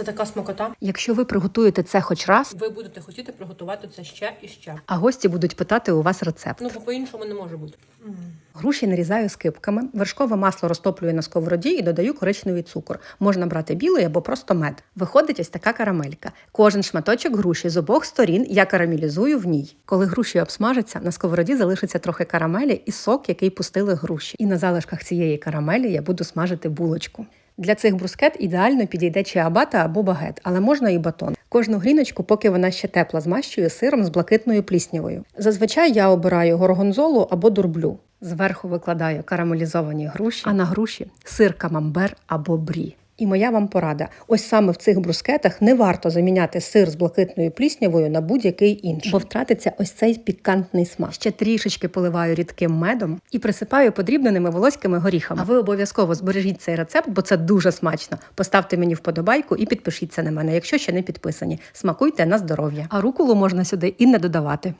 Це така смакота. Якщо ви приготуєте це хоч раз, Ви будете хотіти приготувати це ще і ще. а гості будуть питати у вас рецепт. Ну, бо по-іншому не може бути. Груші нарізаю скибками, вершкове масло розтоплюю на сковороді і додаю коричневий цукор. Можна брати білий або просто мед. Виходить ось така карамелька. Кожен шматочок груші з обох сторін я карамелізую в ній. Коли груші обсмажаться, на сковороді залишиться трохи карамелі і сок, який пустили груші. І на залишках цієї карамелі я буду смажити булочку. Для цих брускет ідеально підійде чиабата або багет, але можна і батон. Кожну гріночку, поки вона ще тепла, змащую сиром з блакитною пліснявою. Зазвичай я обираю горгонзолу або дурблю. Зверху викладаю карамелізовані груші, а на груші сир камамбер або брі. І моя вам порада: ось саме в цих брускетах не варто заміняти сир з блакитною пліснявою на будь-який інший, бо втратиться ось цей пікантний смак. Ще трішечки поливаю рідким медом і присипаю подрібненими волоськими горіхами. А ви обов'язково збережіть цей рецепт, бо це дуже смачно. Поставте мені вподобайку і підпишіться на мене, якщо ще не підписані. Смакуйте на здоров'я. А руколу можна сюди і не додавати.